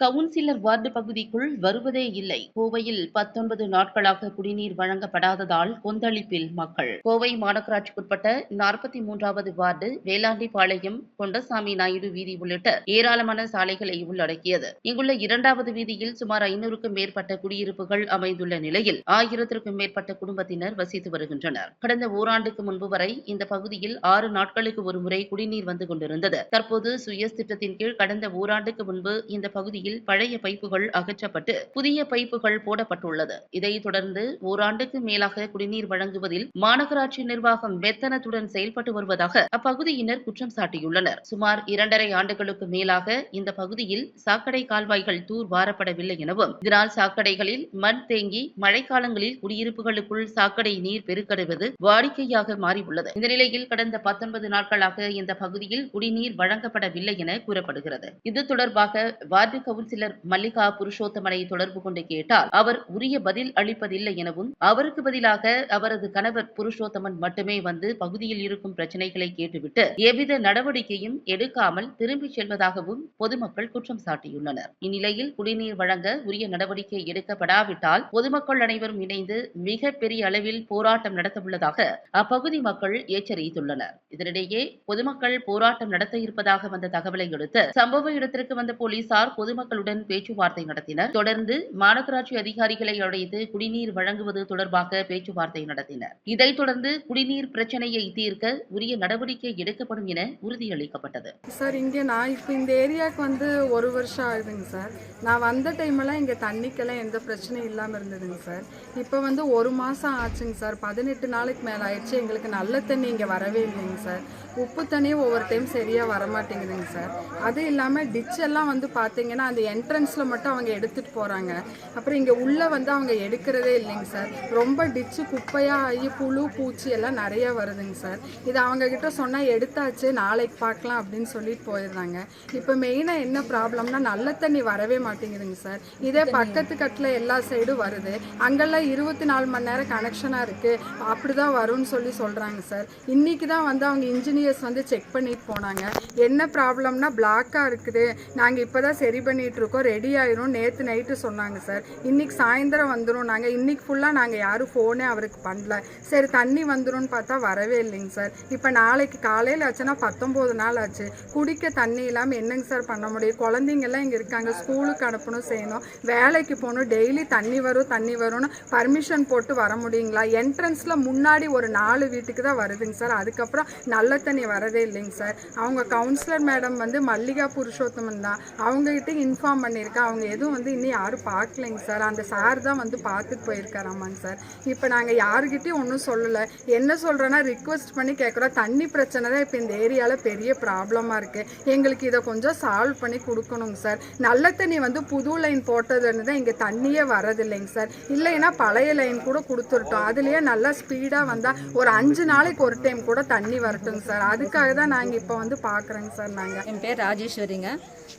Councillor ward பகுதிக்குள் வருவதே இல்லை. கோவையில் பத்தொன்பது நாட்களாக குடிநீர் வழங்கப்படாததால் கொந்தளிப்பில் மக்கள். கோவை மாநகராட்சிக்குட்பட்ட நாற்பத்தி மூன்றாவது வார்டு வேளாண்டிபாளையம் கொண்டசாமி நாயுடு வீதி உள்ளிட்ட ஏராளமான சாலைகளை உள்ளடக்கியது. இங்குள்ள இரண்டாவது வீதியில் சுமார் ஐநூறுக்கும் மேற்பட்ட குடியிருப்புகள் அமைந்துள்ள நிலையில் ஆயிரத்திற்கும் மேற்பட்ட குடும்பத்தினர் வசித்து வருகின்றனர். கடந்த ஓராண்டுக்கு முன்பு வரை இந்த பகுதியில் ஆறு நாட்களுக்கு ஒருமுறை குடிநீர் வந்து கொண்டிருந்தது. தற்போது சுயஸ் திட்டத்தின் கீழ் கடந்த ஓராண்டுக்கு முன்பு இந்த பகுதியில் பகுதியில் பழைய பைப்புகள் அகற்றப்பட்டு புதிய பைப்புகள் போடப்பட்டுள்ளது. இதைத் தொடர்ந்து ஓராண்டுக்கு மேலாக குடிநீர் வழங்குவதில் மாநகராட்சி நிர்வாகம் வெத்தனத்துடன் செயல்பட்டு வருவதாக அப்பகுதியினர் குற்றம் சாட்டியுள்ளனர். சுமார் இரண்டரை ஆண்டுகளுக்கு மேலாக இந்த பகுதியில் சாக்கடை கால்வாய்கள் தூர் வாரப்படவில்லை எனவும் இதனால் சாக்கடைகளில் மண் தேங்கி மழைக்காலங்களில் குடியிருப்புகளுக்குள் சாக்கடை நீர் பெருக்கடைவது வாடிக்கையாக மாறியுள்ளது. இந்த நிலையில் கடந்த பத்தொன்பது நாட்களாக இந்த பகுதியில் குடிநீர் வழங்கப்படவில்லை என கூறப்படுகிறது. இது தொடர்பாக வார்டு கவுன்சிலர் மல்லிகா புருஷோத்தமனை தொடர்பு கொண்டு கேட்டால் அவர் உரிய பதில் அளிப்பதில்லை எனவும் அவருக்கு பதிலாக அவரது கணவர் புருஷோத்தமன் மட்டுமே வந்து பகுதியில் இருக்கும் பிரச்சனைகளை கேட்டுவிட்டு எவ்வித நடவடிக்கையும் எடுக்காமல் திரும்பிச் செல்வதாகவும் பொதுமக்கள் குற்றம் சாட்டியுள்ளனர். இந்நிலையில் குடிநீர் வழங்க உரிய நடவடிக்கை எடுக்கப்படாவிட்டால் பொதுமக்கள் அனைவரும் இணைந்து மிக பெரிய அளவில் போராட்டம் நடத்தவுள்ளதாக அப்பகுதி மக்கள் எச்சரித்துள்ளனர். இதனிடையே பொதுமக்கள் போராட்டம் நடத்த இருப்பதாக வந்த தகவலை அடுத்து சம்பவ இடத்திற்கு வந்த போலீசார் பொதுமக்கள் பொதுமக்களுடன் பேச்சுவார்த்தை நடத்தினர். தொடர்ந்து மாநகராட்சி அதிகாரிகளை அழைத்து குடிநீர் வழங்குவது தொடர்பாக பேச்சுவார்த்தை நடத்தினர். இதைத் தொடர்ந்து குடிநீர் பிரச்சனையை தீர்க்க உரிய நடவடிக்கை எடுக்கப்படும் என உறுதியளிக்கப்பட்டது. சார் இங்கே நான் இப்போ இந்த ஏரியாவுக்கு வந்து ஒரு வருஷம் ஆகுதுங்க சார். நான் வந்த டைமெல்லாம் இங்கே தண்ணிக்கெல்லாம் எந்த பிரச்சனையும் இல்லாமல் இருந்ததுங்க சார். இப்போ வந்து ஒரு மாதம் ஆச்சுங்க சார். பதினெட்டு நாளைக்கு மேலே ஆயிடுச்சு. எங்களுக்கு நல்ல தண்ணி இங்கே வரவே இல்லைங்க சார். உப்பு தண்ணியும் ஒவ்வொரு டைம் சரியாக வரமாட்டேங்குதுங்க சார். அது இல்லாமல் டிச்செல்லாம் வந்து பார்த்தீங்கன்னா அந்த என்ட்ரன்ஸில் மட்டும் அவங்க எடுத்துகிட்டு போகிறாங்க அப்புறம் இங்கே உள்ளே வந்து அவங்க எடுக்கிறதே இல்லைங்க சார். ரொம்ப டிச்சு குப்பையாக ஆகி புழு பூச்சி எல்லாம் நிறைய வருதுங்க சார். இது அவங்க கிட்ட சொன்னால் எடுத்தாச்சு நாளைக்கு பார்க்கலாம் அப்படின்னு சொல்லிட்டு போயிடுறாங்க. இப்போ மெயினாக என்ன ப்ராப்ளம்னா நல்ல தண்ணி வரவே மாட்டேங்குதுங்க சார். இதே பக்கத்து கட்டில் எல்லா சைடும் வருது. அங்கெல்லாம் இருபத்தி நாலு மணி நேரம் கனெக்ஷனாக இருக்குது அப்படி தான் வரும்னு சொல்லி சொல்கிறாங்க சார். இன்றைக்கி தான் வந்து அவங்க இன்ஜினியர்ஸ் வந்து செக் பண்ணிட்டு போனாங்க. என்ன ப்ராப்ளம்னா பிளாக்காக இருக்குது. நாங்கள் இப்போ தான் சரி பண்ணிட்டு இருக்கோம் ரெடி ஆயிரும். நேற்று நைட்டு சொன்னாங்க சார் இன்னைக்கு சாயந்தரம் வந்துடும் நாங்கள் இன்னைக்கு ஃபுல்லாக நாங்கள் யாரும் ஃபோனே அவருக்கு பண்ணல. சரி தண்ணி வந்துடும் பார்த்தா வரவே இல்லைங்க சார் இப்போ நாளைக்கு காலையில் ஆச்சுன்னா பத்தொம்போது நாள் ஆச்சு. குடிக்க தண்ணி இல்லாமல் என்னங்க சார் பண்ண முடியும்? குழந்தைங்கெல்லாம் இங்கே இருக்காங்க. ஸ்கூலுக்கு அனுப்பணும் செய்யணும். வேலைக்கு போகணும். டெய்லி தண்ணி வரும் தண்ணி வரும்னு பர்மிஷன் போட்டு வர முடியுங்களா? என்ட்ரன்ஸில் முன்னாடி ஒரு நாலு வீட்டுக்கு தான் வருதுங்க சார் அதுக்கப்புறம் நல்ல தண்ணி வரதே இல்லைங்க சார் அவங்க கவுன்சிலர் மேடம் வந்து மல்லிகா புருஷோத்தமன் தான். அவங்ககிட்ட இன்ஃபார்ம் பண்ணியிருக்கேன் அவங்க எதுவும் வந்து இன்னும் யாரும் பார்க்கலைங்க சார். அந்த சார் தான் வந்து பார்த்துட்டு போயிருக்காராமாங்க சார். இப்போ நாங்கள் யாருக்கிட்டையும் ஒன்றும் சொல்லலை. என்ன சொல்கிறேன்னா ரிக்வெஸ்ட் பண்ணி கேட்குறோம் தண்ணி பிரச்சனை தான் இப்போ இந்த ஏரியாவில் பெரிய ப்ராப்ளமாக இருக்குது எங்களுக்கு இதை கொஞ்சம் சால்வ் பண்ணி கொடுக்கணுங்க சார். நல்ல தண்ணி வந்து புது லைன் போட்டதுன்னு தான் இங்கே தண்ணியே வரதில்லைங்க சார். இல்லைன்னா பழைய லைன் கூட கொடுத்துருட்டோம். அதுலேயே நல்லா ஸ்பீடாக வந்தால் ஒரு அஞ்சு நாளைக்கு ஒரு டைம் கூட தண்ணி வரட்டுங்க சார். அதுக்காக தான் நாங்கள் இப்போ வந்து பார்க்குறோங்க சார் நாங்கள் என் பேர் ராஜேஸ்வரிங்க.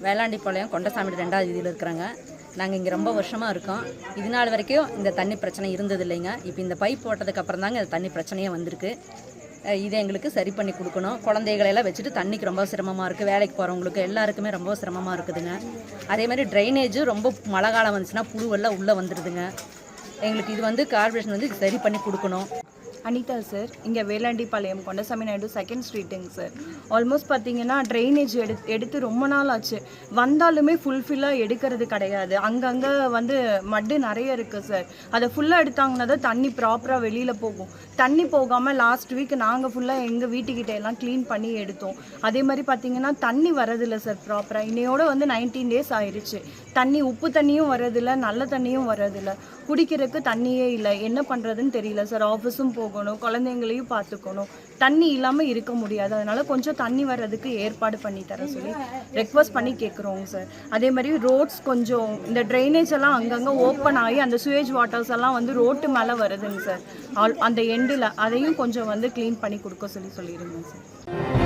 வேளாண்டிப்பாளையம் கொண்டசாமி ரெண்டாவது வீதியில் இருக்கிறாங்க. நாங்கள் இங்கே ரொம்ப வருஷமாக இருக்கோம். இது நாள் வரைக்கும் இந்த தண்ணி பிரச்சனை இருந்தது இல்லைங்க. இப்போ இந்த பைப் போட்டதுக்கப்புறம் தாங்க இந்த தண்ணி பிரச்சனையே வந்திருக்கு. இதை எங்களுக்கு சரி பண்ணி கொடுக்கணும். குழந்தைகளெல்லாம் வச்சுட்டு தண்ணிக்கு ரொம்ப சிரமமாக இருக்குது வேலைக்கு போகிறவங்களுக்கு எல்லாருக்குமே ரொம்ப சிரமமாக இருக்குதுங்க. அதே மாதிரி ட்ரைனேஜும் ரொம்ப மழை காலம் வந்துச்சுன்னா புழுவெல்லாம் உள்ளே வந்துடுதுங்க எங்களுக்கு இது வந்து கார்பரேஷன் வந்து சரி பண்ணி கொடுக்கணும். அனிதா சார் இங்கே வேலாண்டிப்பாளையம் கொண்டசாமி நாயுடு செகண்ட் ஸ்ட்ரீட்டுங்க சார். ஆல்மோஸ்ட் பார்த்தீங்கன்னா ட்ரைனேஜ் எடு எடுத்து ரொம்ப நாள் ஆச்சு. வந்தாலுமே ஃபுல்ஃபில்லாக எடுக்கிறது கிடையாது. அங்கங்கே வந்து மட்டு நிறைய இருக்குது சார். அதை ஃபுல்லாக எடுத்தாங்கன்னா தான் தண்ணி ப்ராப்பராக வெளியில் போகும். தண்ணி போகாமல் லாஸ்ட் வீக் நாங்கள் ஃபுல்லாக எங்கள் வீட்டுக்கிட்ட எல்லாம் க்ளீன் பண்ணி எடுத்தோம். அதே மாதிரி பார்த்தீங்கன்னா தண்ணி வரதில்லை சார் ப்ராப்பராக இன்னையோட வந்து நைன்டீன் டேஸ் ஆயிடுச்சு தண்ணி உப்பு தண்ணியும் வரதில்லை நல்ல தண்ணியும் வரதில்லை குடிக்கிறதுக்கு தண்ணியே இல்லை. என்ன பண்ணுறதுன்னு தெரியல சார். ஆஃபீஸும் போகணும் குழந்தைங்களையும் பார்த்துக்கணும். தண்ணி இல்லாமல் இருக்க முடியாது. அதனால் கொஞ்சம் தண்ணி வர்றதுக்கு ஏற்பாடு பண்ணி தர சொல்லி ரெக்வஸ்ட் பண்ணி கேட்குறோங்க சார். அதே மாதிரி ரோட்ஸ் கொஞ்சம் இந்த ட்ரைனேஜ் எல்லாம் அங்கங்கே ஓப்பன் ஆகி அந்த சுவேஜ் வாட்டர்ஸ் எல்லாம் வந்து ரோட்டு மேலே வருதுங்க சார். ஆல் அந்த எண்டில் அதையும் கொஞ்சம் வந்து க்ளீன் பண்ணி கொடுக்க சொல்லி சொல்லிடுங்க சார்.